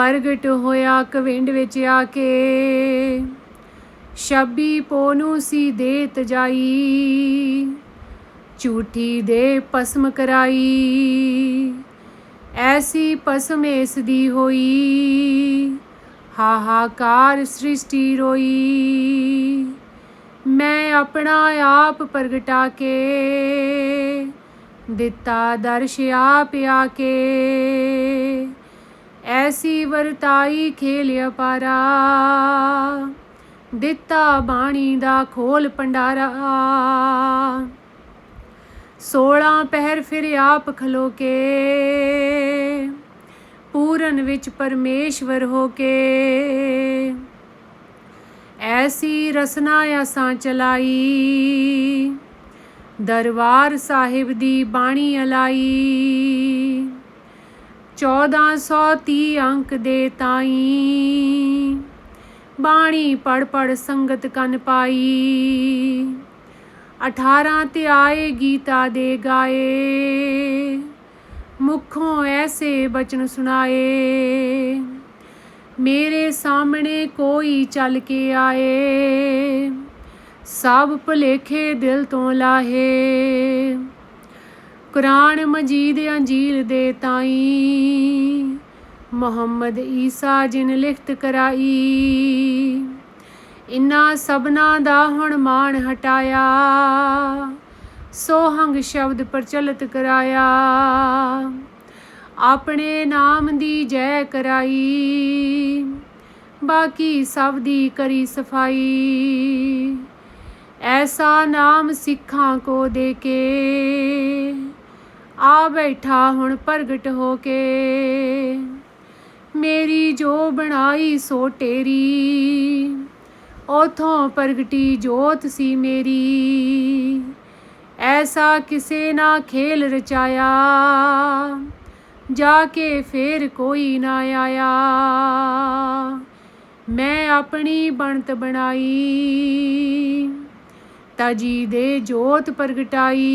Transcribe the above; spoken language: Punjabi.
ਪ੍ਰਗਟ ਹੋਇਆ ਕਵਿੰਡ ਵਿੱਚ ਆ ਕੇ। ਸ਼ਬੀ ਪੋ ਸੀ ਦੇ ਤਜਾਈ ਝੂਠੀ ਦੇ ਪਸਮ ਕਰਾਈ। ਐਸੀ ਪਸਮ ਇਸ ਦੀ ਹੋਈ, ਹਾਹਾਕਾਰ ਸ੍ਰਿਸ਼ਟੀ ਰੋਈ। ਮੈਂ ਆਪਣਾ ਆਪ ਪ੍ਰਗਟਾ ਕੇ, ਦਿੱਤਾ ਦਰਸ਼ ਆਪ ਆ ਕੇ। ਐਸੀ ਵਰਤਾਈ ਖੇਲਿਆ ਪਾਰਾ ਦਿੱਤਾ ਬਾਣੀ ਦਾ ਖੋਲ ਪੰਡਾਰਾ 16 ਪਹਿਰ ਫਿਰ ਆਪ ਖਲੋ ਕੇ ਪੂਰਨ ਵਿੱਚ ਪਰਮੇਸ਼ਵਰ ਹੋ ਕੇ ਐਸੀ ਰਸਨਾ ਅਸਾਂ ਚਲਾਈ। ਦਰਬਾਰ ਸਾਹਿਬ ਦੀ ਬਾਣੀ ਅਲਾਈ। 1430 ਅੰਕ ਦੇ ਤਾਈ। ਬਾਣੀ ਪੜ ਪੜ ਸੰਗਤ ਕੰਨ ਪਾਈ। 18 ਤੇ ਆਏ ਗੀਤਾ ਦੇ ਗਾਏ। ਮੁਖੋਂ ਐਸੇ ਬਚਨ ਸੁਣਾਏ। ਮੇਰੇ ਸਾਹਮਣੇ ਕੋਈ ਚੱਲ ਕੇ ਆਏ। ਸਭ ਭੁਲੇਖੇ ਦਿਲ ਤੋਂ ਲਾਹੇ। ਕੁਰਾਨ ਮਜੀਦ ਅੰਜੀਲ ਦੇ ਤਾਈ। ਮੁਹੰਮਦ ਈਸਾ ਜਿਨ ਲਿਖਤ ਕਰਾਈ। ਇਨਾ ਸਭਨਾ ਦਾ ਹੁਣ ਮਾਣ ਹਟਾਇਆ। ਸੋਹੰਗ ਸ਼ਬਦ ਪ੍ਰਚਲਿਤ ਕਰਾਇਆ। ਆਪਣੇ ਨਾਮ ਦੀ ਜੈ ਕਰਾਈ। ਬਾਕੀ ਸਭ ਦੀ ਕਰੀ ਸਫ਼ਾਈ। ਐਸਾ ਨਾਮ ਸਿੱਖਾਂ ਕੋ ਦੇ ਕੇ। ਆ ਬੈਠਾ ਹੁਣ ਪ੍ਰਗਟ ਹੋ ਕੇ। ਮੇਰੀ ਜੋ ਬਣਾਈ ਸੋ ਟੇਰੀ। ਉਥੋਂ ਪ੍ਰਗਟੀ ਜੋਤ ਸੀ ਮੇਰੀ। ਐਸਾ ਕਿਸੇ ਨਾ ਖੇਲ ਰਚਾਇਆ। ਜਾ ਕੇ ਫੇਰ ਕੋਈ ਨਾ ਆਇਆ। ਮੈਂ ਆਪਣੀ ਬਣਤ ਬਣਾਈ। ਤਾਜੀ ਦੇ ਜੋਤ ਪ੍ਰਗਟਾਈ।